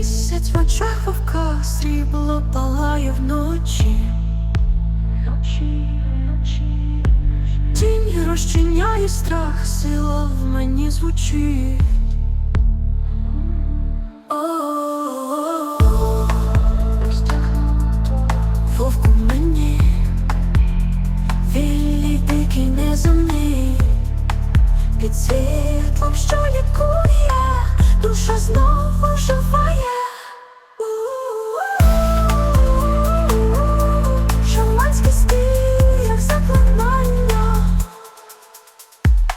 Місяць в очах вовка срібло палає вночі. Тінь розчиняє страх, сила в мені звучить. О-о-о-о. Вовку мені, вільний дикий неземний, під світлом, що лікує, душа знову живає. Шаманський стиль, як.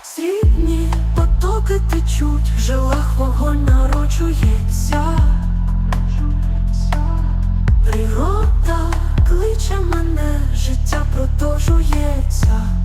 Срібні потоки течуть, в жилах вогонь народжується. Природа кличе мене, життя продовжується.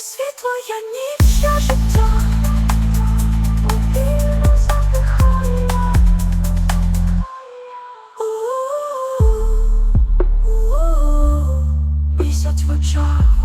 моє світло, я ніч, я життя, повільно задихає. Місяць в очах.